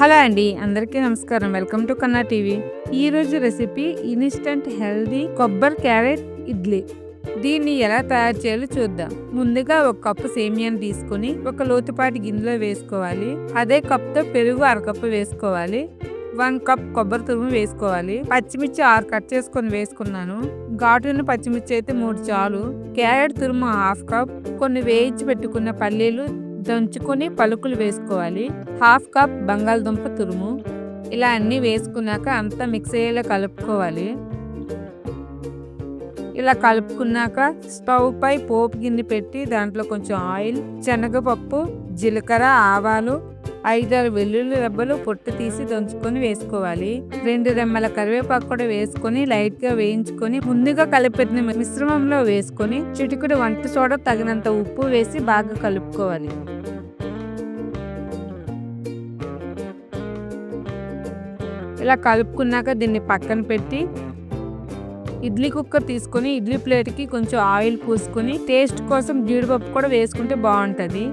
Hello అండి అందరికీ నమస్కారం. Welcome to Kanna TV. ఈరోజు రెసిపీ ఇన్స్టంట్ హెల్దీ కొబ్బరి క్యారెట్ ఇడ్లీ. దీన్ని ఎలా తయారు చేయాలో చూద్దాం. ముందుగా ఒక కప్పు సేమియాను తీసుకొని ఒక లోతుపాటి గిన్నెలో వేసుకోవాలి. అదే కప్తో పెరుగు అరకప్పు వేసుకోవాలి. వన్ కప్ కొబ్బరి తురుము వేసుకోవాలి. పచ్చిమిర్చి ఆరు కట్ చేసుకొని వేసుకున్నాను. ఘాటున పచ్చిమిర్చి అయితే మూడు చాలు. క్యారెట్ తురుము హాఫ్ కప్. కొన్ని వేయించి పెట్టుకున్న పల్లీలు దంచుకొని పలుకులు వేసుకోవాలి. హాఫ్ కప్ బంగాళదుంప తురుము. ఇలా అన్నీ వేసుకున్నాక అంతా మిక్స్ అయ్యేలా కలుపుకోవాలి. ఇలా కలుపుకున్నాక స్టవ్ పై పోపు గిన్నె పెట్టి దాంట్లో కొంచెం ఆయిల్ శనగపప్పు జీలకర్ర ఆవాలు ఐదారు వెల్లుల్లి రెబ్బలు పొట్టు తీసి దంచుకొని వేసుకోవాలి. రెండు రెమ్మల కరివేపాకు కూడా వేసుకొని లైట్గా వేయించుకొని ముందుగా కలిపెట్టిన మిశ్రమంలో వేసుకొని చిటికుడు వంట సోడా తగినంత ఉప్పు వేసి బాగా కలుపుకోవాలి. ఇలా కలుపుకున్నాక దీన్ని పక్కన పెట్టి ఇడ్లీ కుక్కర్ తీసుకొని ఇడ్లీ ప్లేట్కి కొంచెం ఆయిల్ పూసుకొని టేస్ట్ కోసం జీడిపప్పు కూడా వేసుకుంటే బాగుంటుంది.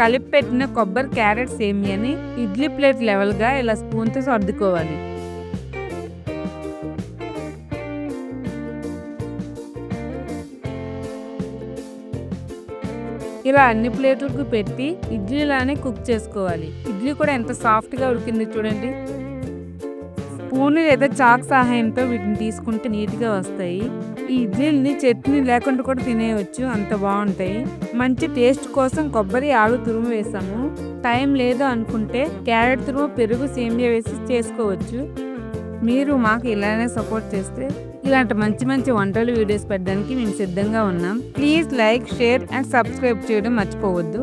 కలిపి పెట్టిన కొబ్బరి క్యారెట్ సేమియాని ఇడ్లీ ప్లేట్ లెవెల్గా ఇలా స్పూన్తో సర్దుకోవాలి. ఇలా అన్ని ప్లేట్లకు పెట్టి ఇడ్లీలానే కుక్ చేసుకోవాలి. ఇడ్లీ కూడా ఎంత సాఫ్ట్గా ఉడికింది చూడండి. స్పూన్ లేదా చాక్ సహాయంతో వీటిని తీసుకుంటే నీట్గా వస్తాయి. ఈ ఇడ్లీని చట్నీ లేకుండా కూడా తినేయవచ్చు అంత బాగుంటాయి. మంచి టేస్ట్ కోసం కొబ్బరి ఆలు తురుము వేసాము. టైం లేదు అనుకుంటే క్యారెట్ తురుము పెరుగు సేమియా వేసి చేసుకోవచ్చు. మీరు మాకు ఇలానే సపోర్ట్ చేస్తే ఇలాంటి మంచి మంచి వంటలు వీడియోస్ పెట్టడానికి మేము సిద్ధంగా ఉన్నాం. Please like share and subscribe చేయడం మర్చిపోవద్దు.